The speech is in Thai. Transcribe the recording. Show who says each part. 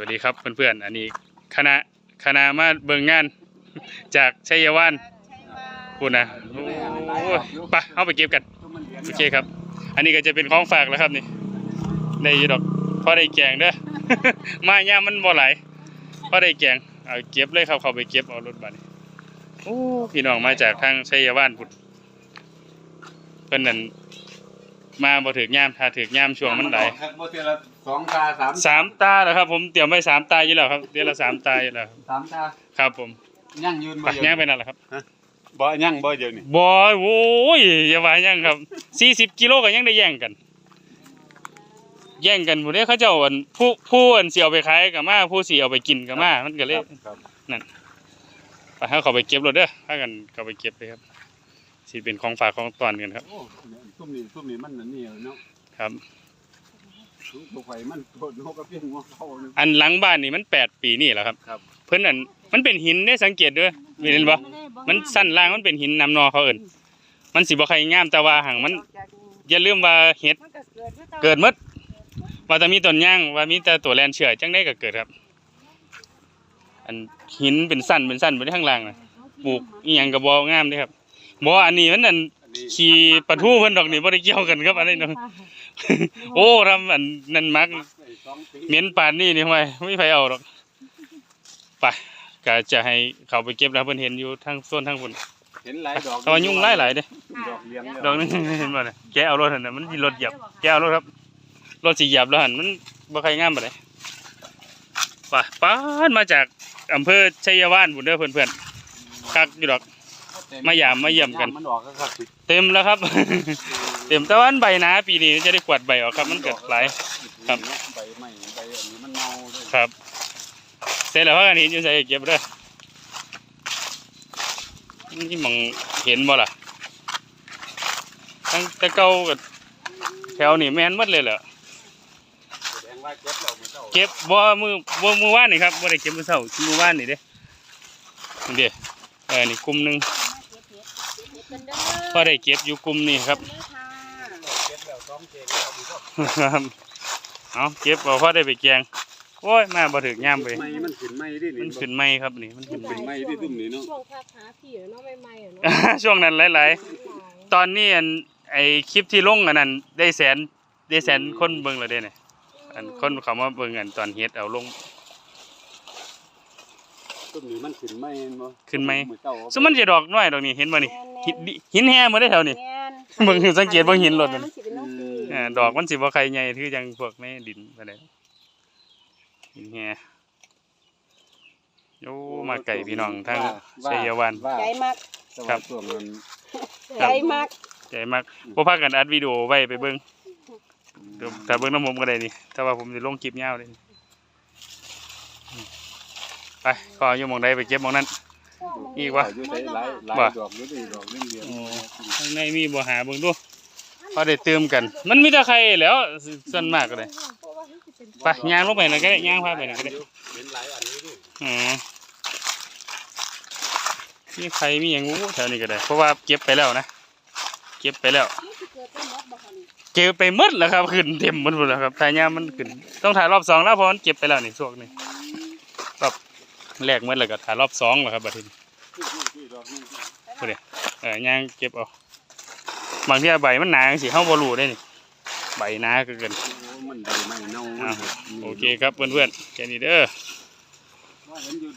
Speaker 1: วัสดีครับเพื่อนๆ อันนี้คณะคณะมาเบิ่งงาน จากชัยวานพูดนะโอ้ยไปเอาไปเก็บกันโอเคครับ อันนี้ก็จะเป็นของฝากแล้วครับนี่ได้ยูดอกพอได้แกงเด้อมาย่ามมันบ่ไหลพอได้แกงเอาเก็บเลยครับเข้าไปเก็บเอารถบัดนี้โอ้พี่น้องมาจากทางชัยวานพุ่นเพิ่นนั่น มาบ่ถึกยามถ้าถึกยามช่วงมันไหล
Speaker 2: ครับบ่เทื่อละสองตาสาม
Speaker 1: สามตาแล้วครับ ผมเตรียมไว้สามตาอยู่แล้วครับเดือนละสามตาอยู่แล้วครับ
Speaker 2: สามตา
Speaker 1: ครับผม
Speaker 2: ยั่งยืน
Speaker 1: ไป
Speaker 2: บ่เดี๋ยว
Speaker 1: ย่างไปนั่นแหละครับ
Speaker 2: บ่ยั่งบ่เดี๋ยวนี้
Speaker 1: บอยโอ้ยอย่าว่าย่างครับสี่สิบกิโลก็ยังได้แย่งกัน แย่งกันผู้นี้เขาเจ้าอันผู้ผู้อันเสียวไปขายกับมาผู้สีเอาไปกินกับมามันก็เลย
Speaker 2: ครับ
Speaker 1: ไปให้เขาไปเก็บรถเด้อถ้ากันเขาไปเก็บเลยครับ สิเป็นของฝากของตอนกันครับ
Speaker 2: โอ้ซุ่มนี้ซุ่มนี้มันอันนี่เนาะ
Speaker 1: ครับ
Speaker 2: ตัวไฟมันโดดนกกระเพียงหัวเข้านี่
Speaker 1: อันหลังบ้านนี่มันแปดปีนี่แหละครับ
Speaker 2: ครับ
Speaker 1: เพิ่นอันมันเป็นหินได้สังเกตด้วยเห็นบ่มันสั้นล่างมันเป็นหินนำนอเขาเอิ้นมันสิบ่ใครงามแต่ว่าหังมัน อย่าลืมว่าเห็ดเกิดหมดว่าแต่มีต้นย่างว่ามีแต่ตัวแลนเชื่อจังได้ก็เกิดครับ อันหินเป็นสั้นเป็นสั้นไปข้างล่างนะปลูกอีหยังก็บ่งามเด้ครับ บ่อันนี้มันอัน
Speaker 2: อันนี้
Speaker 1: ขี่ปะทูเพิ่นดอกนี่บ่ได้เกี่ยวกันครับอันนี้เนาะโอ้ทำอันนั่นมัก
Speaker 2: ไอ้สองปี
Speaker 1: เหม็นปานนี่นี่ห้วยไม่มีใครเอาหรอกไปก็จะให้เขาไปเก็บแล้วเพิ่นเห็นอยู่ทางโซนทางพุ่น
Speaker 2: เห็นหลายดอก
Speaker 1: เขาว่ายุ่งหลายๆเด้
Speaker 2: ดอกเลี้ยงแล้ว
Speaker 1: ดอกนึงเห็นบ่น่ะแกเอารถหั่นน่ะมันสิรถเหยียบแกเอารถครับรถสิเหยียบแล้วหั่นมันบ่ใครงามปานใดไปป้านมาจากอำเภอชัยวานพุ่นเด้อเพื่อนๆคักอยู่ดอก มายามมาเยี่ยมกัน
Speaker 2: มันออกก็ครับ
Speaker 1: เต็มแล้วครับ เต็มแต่ว่าอันใบหนาปีนี้จะได้กวาดใบออกครับ มันเกิดหลาย ครับ
Speaker 2: ใบใหม่ใบอันนี้มันเน่าด้วย
Speaker 1: ครับเสร็จแล้วพากันเห็นอยู่ใส่เก็บเด้อนี่มองเห็นบ่ล่ะตั้งแต่เก่ากับแถวนี่แม่นหมดเลยเหรอ
Speaker 2: แสดงว่าเก็บแล้วมันเจ้า
Speaker 1: เก็บบ่มือบ่มือว่านนี่ครับบ่ได้เก็บมื้อเช้ามือว่านนี่เด้นี่เด้เออนี่กลุ่มหนึง พอได้เก็บอยู่กลุ่มนี้ครับ
Speaker 2: เก็บแล้วสองเจงแล้วมันก็
Speaker 1: ครับเอาเก็บเอาพอได้ไปแกงโอ้ยมาบ่ถึกยามไป
Speaker 2: ไม้มันขึ้นไม้ดินี่
Speaker 1: มันขึ้นไหมครับนี่มันขึ้นไหม
Speaker 2: เป็นไม้ที่ตุ่มนี่เนาะ
Speaker 3: ช่วงพักหาพี่เนาะใหม่ๆอะเนาะ
Speaker 1: ช่วงนั้นหลายๆ ตอนนี้อันไอคลิปที่ลงอันนั้นได้แสนได้แสนคนเบิ่งแล้วเด้เนี่ยอันคนเขามาเบิ่งอันตอนเฮ็ดเอาลง
Speaker 2: ตุ่มนี่มันขึ้นไม้เห็นบ่
Speaker 1: ขึ้นไหม
Speaker 2: อเจ้าเอาไป
Speaker 1: ซึ่งมันจะดอกน้อยดอกนี้เห็นบ่นี่หินหินแห่มาได้แถวนี้
Speaker 3: แม่น
Speaker 1: เบิ่งสังเกตเบิ่งหินรถมัน
Speaker 3: มันสิเป็นน้องสี
Speaker 1: อ่าดอกมันสิบ่ใครใหญ่คือจังพวกในดินปานใดหินแห่โอ้มาไก่พี่น้องทางชัยวาน
Speaker 3: ใจมาก
Speaker 1: ครับ
Speaker 2: ช่วงนั้น
Speaker 3: ใจมาก
Speaker 1: ใจมากบ่พากันอัดวิดีโอไว้ไปเบิ่งเดี๋ยวถ้าเบิ่งน้ำผมก็ได้นี่แต่ว่าผมสิลงคลิปยาวเลยไปขออยู่หมองใดไปเก็บหมองนั้น อีกวะ
Speaker 2: อยู่ได้หลายหลาย
Speaker 1: ว่ะ
Speaker 2: ดอกอยู่นี่ดอกเลี้ยงเลี้ยง
Speaker 1: ข้างในมีบ่หาเบิ่งดูพอได้เติมกัน มันมีแต่ไข่แหล้วส่วนมากก็เลยไปย่างลงไปนั่นก็ได้ย่างพาไปนั่นก็ได้
Speaker 2: เห็นหลายอันนี้ดิ
Speaker 1: อืมมีไข่มีหยังงูแถวนี้ก็ได้ เพราะว่าเก็บไปแล้วนะ เก็บไปแล้ว เก็บไปหมดแล้วครับขึ้นเต็มหมดแล้วครับถ่ายยามมันขึ้นต้องถ่ายรอบสองแล้วเพราะมันเก็บไปแล้วนี่ช่วงนี้รอบ แรกหมดแล้วก็ถ่ายรอบสองแล้วครับบัดนี้
Speaker 2: ที่ดอกนึง
Speaker 1: พูดเดียเออย่างเก็บเอาบางทีใบมันหนาสิเข้าบอลูได้นี่ใบหนาก็เกิน
Speaker 2: โอ้มันใบไม้เน่า
Speaker 1: อ่าโอเคครับเพื่อนๆแค่นี้เด้อ
Speaker 2: ว่าเห็นอยู่